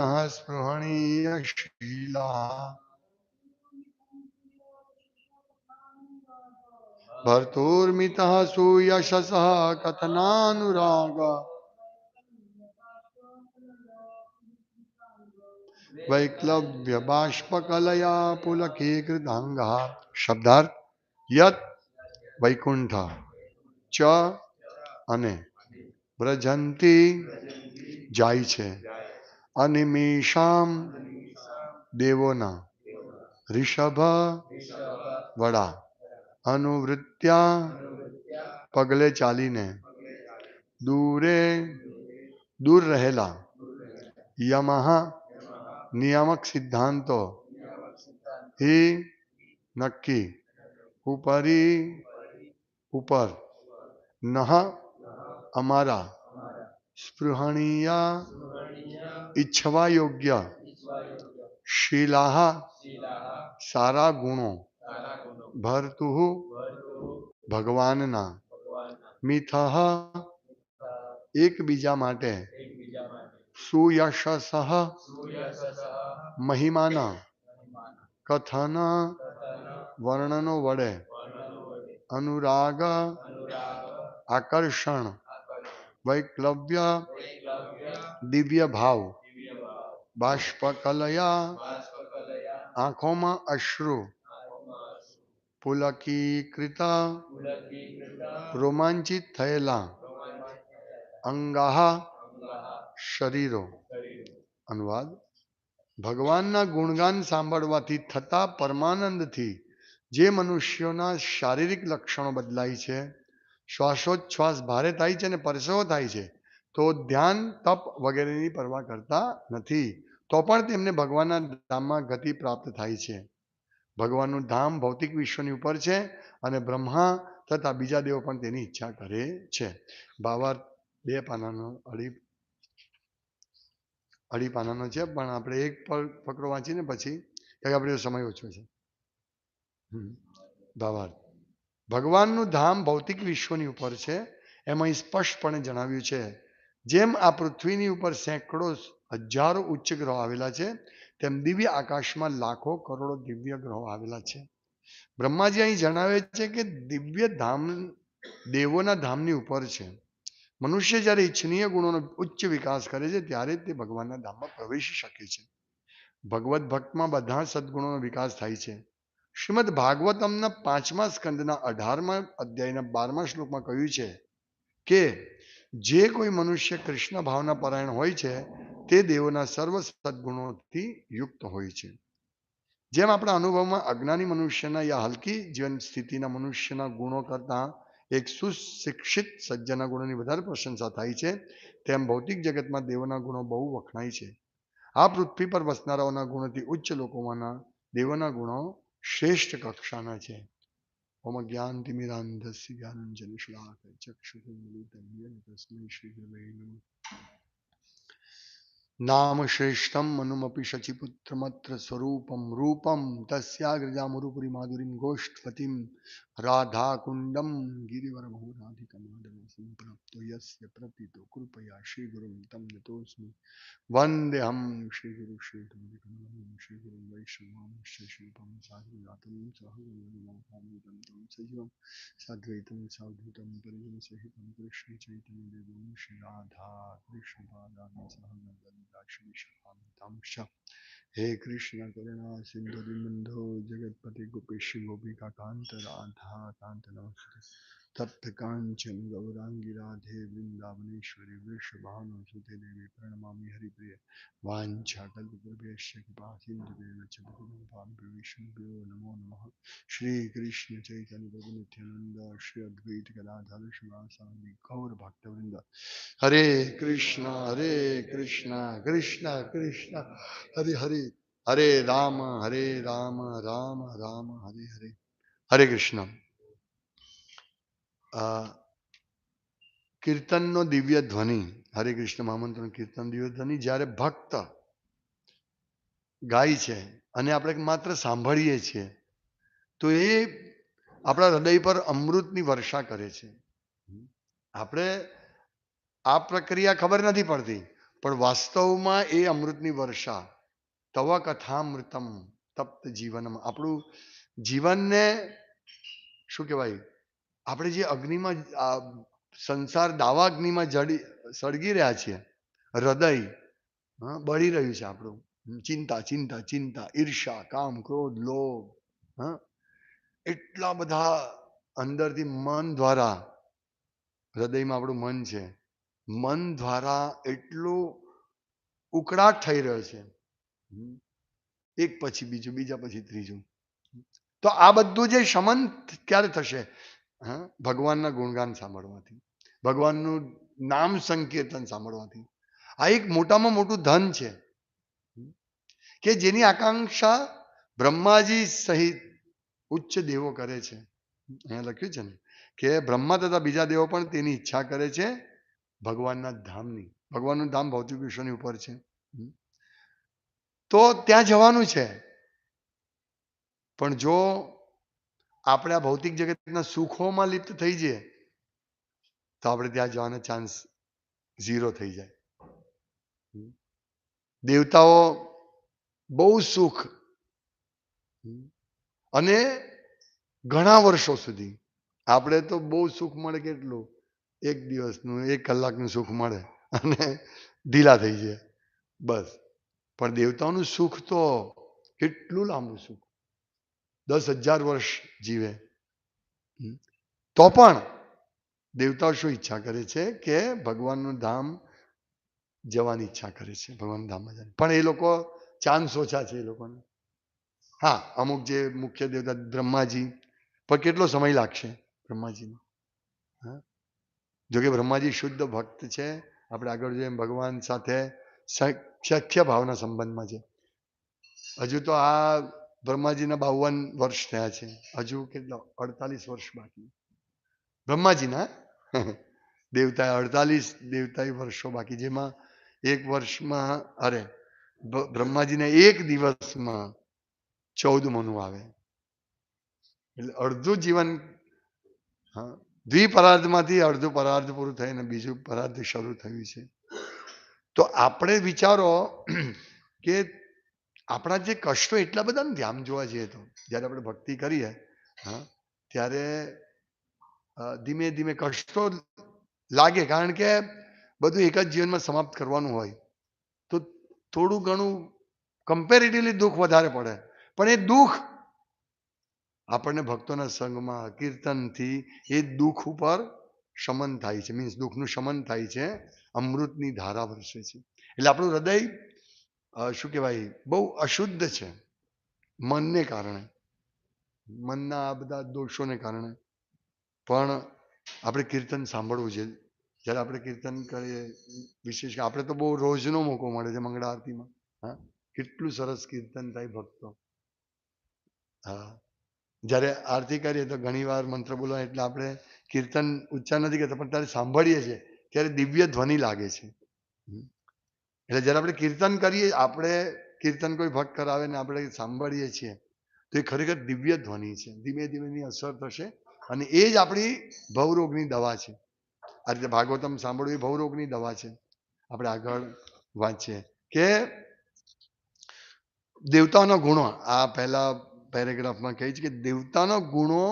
સ્પૃહણીય શીલા ભર્તુર્મિતઃ સુયશસઃ કથનાનુરાગ વૈક્લવ્ય બાષ્પકલયા પુલકીકૃતાંગ શબ્દાર્થ યત વૈકુંઠ ચ અને વ્રજંતી જાય છે અનિમિષામ દેવોના ઋષભ વડા અનુવૃત્યા પગલે ચાલીને દૂરે દૂર રહેલા યમહ નિયામક સિદ્ધાંતો હિ નક્કી ઉપરી ઉપર નહ અમારા સ્પૃહણીય ઈચ્છવા યોગ્ય શીલાહ સારા ગુણો ભરતુ ભગવાનના મિથઃ એકબીજા માટે સુયશસઃ મહિમાના કથન વર્ણનો વડે અનુરાગ આકર્ષણ વૈક્લવ્ય દિવ્ય ભાવ બાષ્પકલયા આંખોમાં અશ્રુ. પુલકીકૃતા. રોમાંચિત થયેલા. અંગાહા. શરીરો. અનુવાદ. ભગવાનના ગુણગાન સાંભળવાથી થતા પરમાનંદથી જે મનુષ્યોના શારીરિક લક્ષણો બદલાય છે શ્વાસોચ્છ્વાસ ભારે થાય છે અને પરસેવો થાય છે તો ધ્યાન, તપ વગેરેની પરવા કરતા નથી. તો પણ તેમને ભગવાનના ધામમાં ગતિ પ્રાપ્ત થાય છે. ભગવાનનું ધામ ભૌતિક વિશ્વની ઉપર છે અને બ્રહ્મા તથા બીજા દેવો પણ તેની ઈચ્છા કરે છે. ભાવાર્થ બે પાનાનો અઢી અઢી પાનાનો છે, પણ આપણે એક ફકરો વાંચીને પછી કારણ આપણે સમય ઓછો છે. ભાવાર્થ ભગવાનનું ધામ ભૌતિક વિશ્વની ઉપર છે, એમાં સ્પષ્ટપણે જણાવ્યું છે જેમ આ પૃથ્વીની ઉપર સેંકડો હજારો ઉચ્ચ ગ્રહો આવેલા છે, તેમ દિવ્ય આકાશમાં લાખો કરોડો દિવ્ય ગ્રહો આવેલા છે. બ્રહ્માજી અહીં જણાવે છે કે દિવ્ય ધામ, દેવોના ધામની ઉપર છે. મનુષ્ય જ્યારે ઈચ્છનીય ગુણોનો ઉચ્ચ વિકાસ કરે છે, ત્યારે તે ભગવાનના ધામમાં પ્રવેશી શકે છે. ભગવત ભક્તમાં બધા સદગુણોનો વિકાસ થાય છે. શ્રીમદ ભાગવતમના પાંચમા સ્કંદના અઢારમા અધ્યાયના બારમા શ્લોકમાં કહ્યું છે કે જે કોઈ મનુષ્ય કૃષ્ણ ભાવના પરાયણ હોય છે, તે દેવોના સર્વ સદગુણોથી યુક્ત હોય છે. જેમ આપણા અનુભવમાં અજ્ઞાની મનુષ્યના યા હલકી જીવન સ્થિતિના મનુષ્યના ગુણો કરતાં એક સુશિક્ષિત સજ્જના ગુણોની વધારે પ્રશંસા થાય છે, તેમ ભૌતિક જગતમાં દેવોના ગુણો બહુ વખણાય છે. આ પૃથ્વી પર વસનારાઓના ગુણોથી ઉચ્ચ લોકોમાંના દેવોના ગુણો શ્રેષ્ઠ કક્ષાના છે. मम ज्ञानतिमिरान्धस्य ज्ञानञ्जनशलाकचक्षुः मिलितं येन तस्मै श्रीगुरवे नमः નમઃ શ્રેષ્ઠમ મનુમપી શચિપુત્રમત્ર સ્વરૂપમ રૂપમ તસ્યાગ્રજામુરુપુરી માધુરીમ ગોષ્ઠવતીમ રાધાકુંડમ ગિરિવરમહોરાધિકમાદન સંપ્રાપ્તો યસ્ય પ્રતિતો કૃપયા શ્રીગુરુમ તમ નતોસ્મિ વંદેહમ શ્રીગુરુ શ્રીધમ શ્રીગુરુમ વૈષ્ણવામ શિલ્પમ સાધુજાતમ સહગુરુમ તમ સજીવમ સાદ્વૈતમ સાવધૂતમ પરિજન સહિતમ કૃષ્ણ ચૈતન્ય દેવમ શ્રી રાધા કૃષ્ણ પાદાન સહગંદાશ્રી હે કૃષ્ણ કરુણા સિંધુ બિંદો જગતપતિ ગોપેશ ગોપિકા કાંત રાધા કાંત નમસ્તે તપ્ત કાંચન ગૌરાંગી રાધે વૃંદાવનેશ્વરી વૃષભાનુ સુતે દેવી પ્રણમામી હરિપ્રિય વાંછા કલ્પપ્રભ્યશ્ચ કૃપા સિંધુ ચ ભગવાન વિષ્ણુભ્યો નમો નમઃ શ્રી કૃષ્ણ ચૈતન્ય પ્રભુ નિત્યાનંદ શ્રી અદ્વૈત ગદાધર શિવાસાદિ ગૌર ભક્તવૃંદ હરે કૃષ્ણ હરે કૃષ્ણ કૃષ્ણ કૃષ્ણ હરે હરે હરે રામ હરે રામ રામ રામ હરે હરે હરે કૃષ્ણ આ કીર્તનનો દિવ્ય ધ્વનિ, હરે કૃષ્ણ મહામંત્ર કીર્તન, દિવ્ય ધ્વનિ જ્યારે ભક્ત ગાય છે અને આપણે માત્ર સાંભળીએ છીએ, તો એ આપણા હૃદય પર અમૃતની વર્ષા કરે છે. આપણે આ પ્રક્રિયા ખબર નથી પડતી, પણ વાસ્તવમાં એ અમૃતની વર્ષા, તવ કથામૃતમ તપ્ત જીવનમ, આપણું જીવનને શું કહેવાય? આપણે જે અગ્નિમાં સંસાર દાવા અગ્નિમાં જડી, સળગી રહ્યા છીએ, હૃદય બળી રહ્યું છે આપણું. ચિંતા ચિંતા ચિંતા ઈર્ષા કામ, ક્રોધ, લોભ, હા, એટલા બધા અંદરથી મન દ્વારા, હૃદયમાં આપણું મન છે, મન દ્વારા એટલું ઉકળાટ થઈ રહ્યો છે. એક પછી બીજું, બીજા પછી ત્રીજું. તો આ બધું જે શમન ક્યારે થશે? હા, ભગવાનના ગુણગાન સાંભળવાથી, ભગવાનનું નામ સંકીર્તન સાંભળવાથી. આ એક મોટામાં મોટું ધન છે. કે જેની આકાંક્ષા બ્રહ્માજી સહિત ઉચ્ચ દેવો કરે છે. અહીંયા લખ્યું છે ને, કે બ્રહ્મા તથા બીજા દેવો પણ તેની ઈચ્છા કરે છે ભગવાનના ધામની. ભગવાનનું ધામ ભૌતિક વિશ્વની ઉપર છે. તો ત્યાં જવાનું છે. પણ જો આપણે આ ભૌતિક જગતના સુખોમાં લિપ્ત થઈ જઈએ, તો આપણે ત્યાં જવાનો ચાન્સ ઝીરો થઈ જાય. દેવતાઓ બહુ સુખ. અને ઘણા વર્ષો સુધી. આપણે તો બહુ સુખ મળે કેટલું? એક દિવસનું, એક કલાકનું સુખ મળે અને ઢીલા થઈ જાય બસ. પણ દેવતાઓનું સુખ તો કેટલું લાંબુ સુખ. દસ હજાર વર્ષ જીવે. તો પણ દેવતાઓ શું ઈચ્છા કરે છે કે ભગવાનનું ધામ જવાની ઈચ્છા કરે છે ભગવાન ધામમાં જવાની. પણ એ લોકો ચાન્સ ઓછા છે એ લોકોને. હા, અમુક જે મુખ્ય દેવતા બ્રહ્માજી, પણ કેટલો સમય લાગશે બ્રહ્માજીને હા? જોકે બ્રહ્માજી શુદ્ધ ભક્ત છે, આપણે આગળ જોઈએ ભગવાન સાથે સખ્ય ભાવના સંબંધમાં છે. હજુ તો આ બ્રહ્માજીના બાવન વર્ષ થયા છે. હજુ કેટલા? અડતાલીસ વર્ષ બાકી. બ્રહ્માજીના? દેવતા અડતાલીસ દેવતાએ વર્ષો બાકી, જેમાં એક વર્ષમાં અરે બ્રહ્માજીને એક દિવસમાં ચૌદ મનુ આવે. એટલે અડધું જીવન, હા, દ્વિપરાર્ધમાંથી અડધું પરાર્ધ પૂરું થઈને બીજું પરાર્ધ શરૂ થયું છે. તો આપણે વિચારો કે આપણા જે કષ્ટો એટલા બધા નથી આમ જોવા જઈએ તો, જ્યારે આપણે ભક્તિ કરીએ, હા, ત્યારે ધીમે ધીમે કષ્ટો લાગે. કારણ કે બધું એક જ જીવનમાં સમાપ્ત કરવાનું હોય, તો થોડું ઘણું કમ્પેરેટિવલી દુઃખ વધારે પડે. પણ એ દુઃખ આપણને ભક્તોના સંગમાં, કીર્તનથી એ દુઃખ ઉપર શમન થાય છે. મીન્સ દુઃખનું શમન થાય છે. અમૃતની ધારા વરસે છે. એટલે આપણું હૃદય શું કહેવાય? બહુ અશુદ્ધ છે મનને કારણે. મનના આ બધા દોષોને કારણે. પણ આપણે કીર્તન સાંભળવું છે. જ્યારે આપણે કીર્તન કરીએ, વિશેષ આપણે તો બહુ રોજનો મોકો મળે છે મંગળા આરતીમાં. હા? કેટલું સરસ કીર્તન થાય ભક્તો. હા. જ્યારે આરતી કરીએ તો ઘણીવાર મંત્ર બોલવા એટલે આપણે કીર્તન ઉચ્ચાર નથી કરતા પણ ત્યારે સાંભળીએ છીએ. ત્યારે દિવ્ય ધ્વનિ લાગે છે. એટલે જ્યારે આપણે કીર્તન કરીએ, આપણે કીર્તન કોઈ ભક્ત કરાવે ને આપણે સાંભળીએ છીએ, તો એ ખરેખર દિવ્ય ધ્વનિ છે. ધીમે ધીમે એની અસર થશે અને એ જ આપણી ભવરોગની દવા છે. આ રીતે ભાગવતમ સાંભળવું એ ભવરોગની દવા છે. આપણે આગળ વાંચીએ કે દેવતાનો ગુણો, આ પહેલા પેરેગ્રાફમાં કહે છે કે દેવતાના ગુણો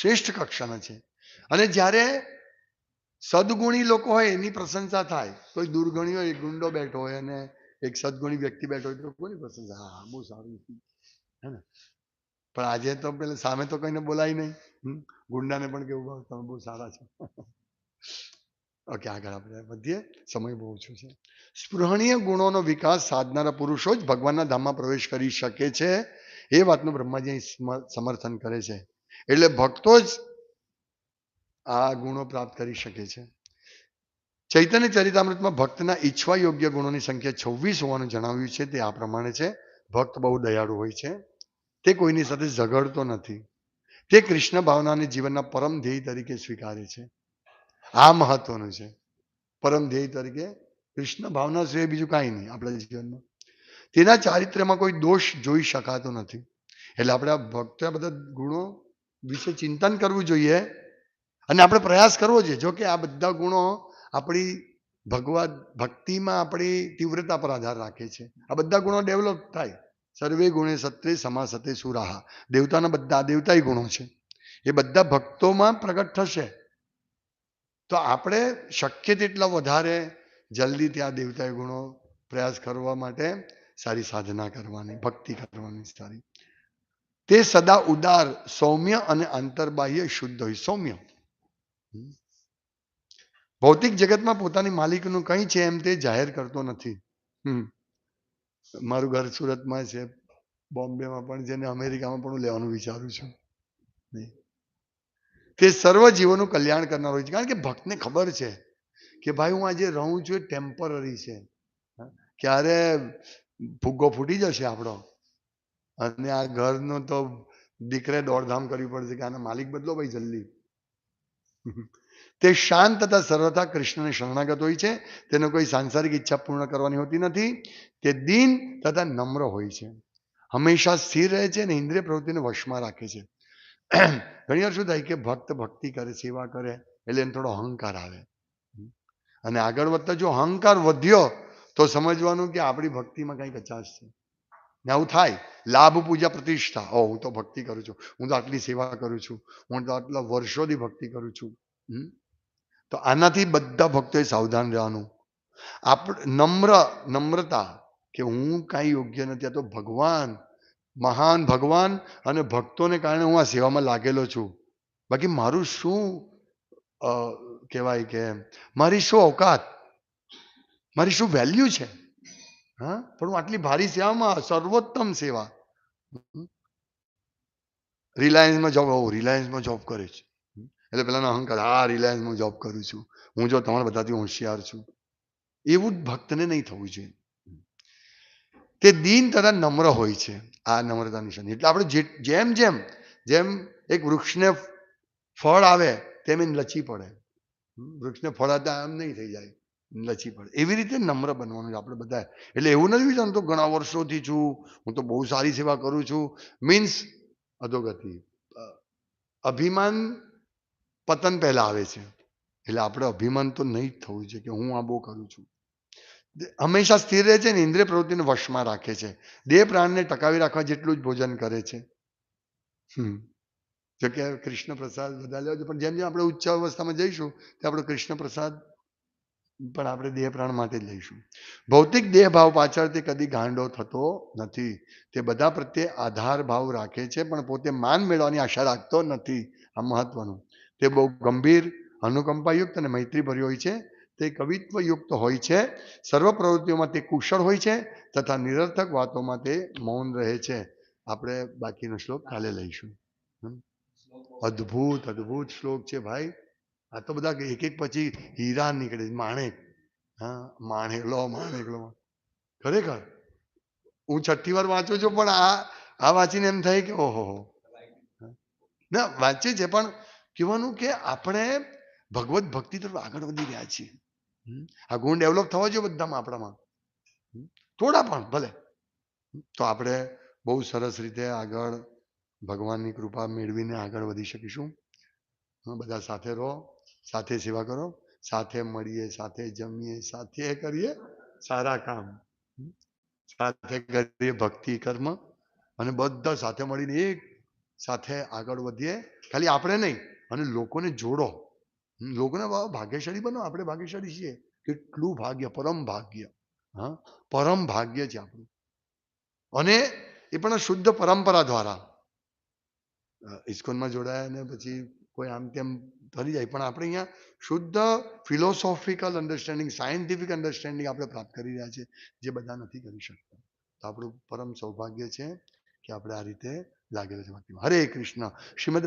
શ્રેષ્ઠ કક્ષાના છે. અને જ્યારે સદગુણી લોકો હોય એની પ્રશંસા થાય. કોઈ દુર્ગણી હોય, એક ગુંડો બેઠો હોય અને એક સદગુણી વ્યક્તિ બેઠો હોય તો કોની પ્રશંસા? હા બહુ સારું હે ને? પણ આજે તો પેલા સામે તો કંઈને બોલાય નહીં. ગુંડાને પણ કેવું ભાવ? તમે બહુ સારા છો. ઓકે, આગળ આપણે વધીએ. સમય બહુ ઓછો છે. સ્પૃહણીય ગુણોનો વિકાસ સાધનારા પુરુષો જ ભગવાનના ધામમાં પ્રવેશ કરી શકે છે. એ વાતનું બ્રહ્માજી સમર્થન કરે છે. એટલે ભક્તો જ આ ગુણો પ્રાપ્ત કરી શકે છે. ચૈતન્ય ચરિતામૃતમાં ભક્તના ઈચ્છવા યોગ્ય ગુણોની સંખ્યા છવ્વીસ હોવાનું જણાવ્યું છે. તે આ પ્રમાણે છે. ભક્ત બહુ દયાળુ હોય છે. તે કોઈની સાથે ઝઘડતો નથી. તે કૃષ્ણ ભાવનાને જીવનના પરમ ધ્યેય તરીકે સ્વીકારે છે. આ મહત્વનું છે. પરમ ધ્યેય તરીકે કૃષ્ણ ભાવના સિવાય બીજું કાંઈ નહીં આપણા જીવનમાં. તેના ચારિત્ર્યમાં કોઈ દોષ જોઈ શકાતો નથી. એટલે આપણે આ ભક્તો બધા ગુણો વિશે ચિંતન કરવું જોઈએ. અને આપણે પ્રયાસ કરવો જોઈએ. જોકે આ બધા ગુણો આપણી ભગવાન, ભક્તિમાં આપણી તીવ્રતા પર આધાર રાખે છે. આ બધા ગુણો ડેવલપ થાય. સર્વે ગુણે સત્રે સમાસતે સુરાહા. દેવતાના બધા દેવતાય ગુણો છે. એ બધા ભક્તોમાં પ્રગટ થશે. તો આપણે શક્ય તેટલા વધારે જલ્દી ત્યાં દેવતાય ગુણો પ્રયાસ કરવા માટે સારી સાધના કરવાની, ભક્તિ કરવાની સારી. તે સદા ઉદાર, સૌમ્ય અને આંતરબાહ્ય શુદ્ધ હોય. સૌમ્ય. ભૌતિક જગતમાં પોતાની માલિકનું કંઈ છે એમ તે જાહેર કરતો નથી. મારું ઘર સુરતમાં છે, બોમ્બેમાં પણ છે અમેરિકામાં પણ હું લેવાનું વિચારું છું. તે સર્વ જીવોનું કલ્યાણ કરનાર હોય છે. કારણ કે ભક્તને ખબર છે કે ભાઈ હું આજે રહું છું, એ ટેમ્પરરી છે. ક્યારે ફુગ્ગો ફૂટી જશે આપણો? અને આ ઘરનો તો દીકરે દોડધામ કરવી પડશે કે આના માલિક બદલો ભાઈ જલ્દી. તે શાંત તથા સર્વથા કૃષ્ણને શરણાગત હોય છે. તેનો કોઈ સાંસારિક ઈચ્છા પૂર્ણ કરવાની હોતી નથી. તે દીન તથા નમ્ર હોય છે. હંમેશા સ્થિર રહે છે અને ઇન્દ્રિય પ્રવૃત્તિને વશમાં રાખે છે. ઘણી વાર શું થાય કે ભક્ત ભક્તિ કરે, સેવા કરે, એટલે એને થોડો અહંકાર આવે. અને આગળ વધતા જો અહંકાર વધ્યો, તો સમજવાનું કે આપણી ભક્તિમાં કંઈ કચાશ છે. ને આવું થાય. લાભ પૂજા પ્રતિષ્ઠા. ઓ હું તો ભક્તિ કરું છું. હું તો આટલી સેવા કરું છું. હું તો આટલા વર્ષોથી ભક્તિ કરું છું. તો આનાથી બધા ભક્તોએ સાવધાન રહેવાનું. આપ નમ્ર, નમ્રતા કે હું કાંઈ યોગ્ય નથી. આ તો ભગવાન, મહાન ભગવાન અને ભક્તોને કારણે હું આ સેવામાં લાગેલો છું. બાકી મારું શું કહેવાય કે મારી શું અવકાત મારી શું વેલ્યુ છે? હા? પણ હું આટલી ભારી સેવામાં, સર્વોત્તમ સેવા. રિલાયન્સમાં જોબ હોઉં રિલાયન્સમાં જોબ કરે છે. એટલે પેલાનો અહંકાર, હા, રિલાયન્સમાં જોબ કરું છું. હું જો તમારા બધાથી હોશિયાર છું. એવું જ ભક્તને નહીં થવું જોઈએ. તે દીન તથા નમ્ર હોય છે. આ નમ્રતા નિશાની એટલે આપણે જેમ જેમ જેમ એક વૃક્ષને ફળ આવે, તેમ એને લચી પડે. વૃક્ષને ફળ આવતા આમ નહીં થઈ જાય. લચી પડે. એવી રીતે નમ્ર બનવાનું છે આપણે બધા એટલે એવું નથી વિચારવાનું, તો ઘણા વર્ષોથી છું, હું તો બહુ સારી સેવા કરું છું. મીન્સ અધોગતિ. અભિમાન પતન પહેલા આવે છે. એટલે આપણે અભિમાન તો નહીં જ થવું છે કે હું આ બહુ કરું છું. હંમેશા સ્થિર રહે છે ને, ઇન્દ્રિય પ્રવૃત્તિને વશમાં રાખે છે. દેહ પ્રાણને ટકાવી રાખવા જેટલું જ ભોજન કરે છે. હમ. જો કે કૃષ્ણ પ્રસાદ બધા લેવા પણ જેમ જેમ આપણે ઉચ્ચ અવસ્થામાં જઈશું તે આપણો કૃષ્ણ પ્રસાદ પણ આપણે દેહ પ્રાણ માટે જ લઈશું. ભૌતિક દેહ ભાવ પાછળ કદી ગાંડો થતો નથી. તે બધા પ્રત્યે આધાર ભાવ રાખે છે, પણ પોતે માન મેળવવાની આશા રાખતો નથી. આ મહત્વનું. તે બહુ ગંભીર, અનુકંપાયુક્ત અને મૈત્રીભર્યો હોય છે. તે કવિત્વયુક્ત હોય છે. સર્વ પ્રવૃત્તિઓમાં તે કુશળ હોય છે તથા નિરર્થક વાતોમાં તે મૌન રહે છે. આપણે બાકીનો શ્લોક કાલે લઈશું. અદ્ભુત અદ્ભુત શ્લોક છે ભાઈ. આ તો બધા એક એક પછી હીરા નીકળે માણેક. હા, માણેક, લો માણેક, લો ખરેખર? હું છઠ્ઠી વાર વાંચું છું, પણ આ આ વાંચીને એમ થાય કે ઓહો હો. ના વાંચીએ છે, પણ કહેવાનું કે આપણે ભગવત ભક્તિ તરફ આગળ વધી રહ્યા છીએ. આ ગુણ ડેવલપ થવા જોઈએ બધામાં આપણામાં. થોડા પણ, ભલે. તો આપણે બહુ સરસ રીતે આગળ ભગવાનની કૃપા મેળવીને આગળ વધી શકીશું. બધા સાથે રહો. સાથે સેવા કરો, સાથે મળીએ, સાથે જમીએ, સાથે કરીએ સારા કામ. સાથે કરીએ ભક્તિ, કર્મ અને બધા સાથે મળીને એક સાથે આગળ વધીએ. ખાલી આપણે નહીં, અને લોકોને જોડો. લોકોને ભાગ્યશાળી બનો. આપણે ભાગ્યશાળી છીએ. કેટલું ભાગ્ય, પરમ ભાગ્ય. હા, પરમ ભાગ્ય છે આપણું. અને એ પણ શુદ્ધ પરંપરા દ્વારા. ઇસ્કોનમાં જોડાયા ને પછી કોઈ આમ તેમ ફરી જાય. પણ આપણે અહીંયા શુદ્ધ ફિલોસોફિકલ અન્ડરસ્ટેન્ડિંગ સાયન્ટિફિક અન્ડરસ્ટેન્ડિંગ આપણે પ્રાપ્ત કરી રહ્યા છે, જે બધા નથી કરી શકતા. તો આપણું પરમ સૌભાગ્ય છે કે આપણે આ રીતે લાગેલા છે હરે કૃષ્ણ. શ્રીમદ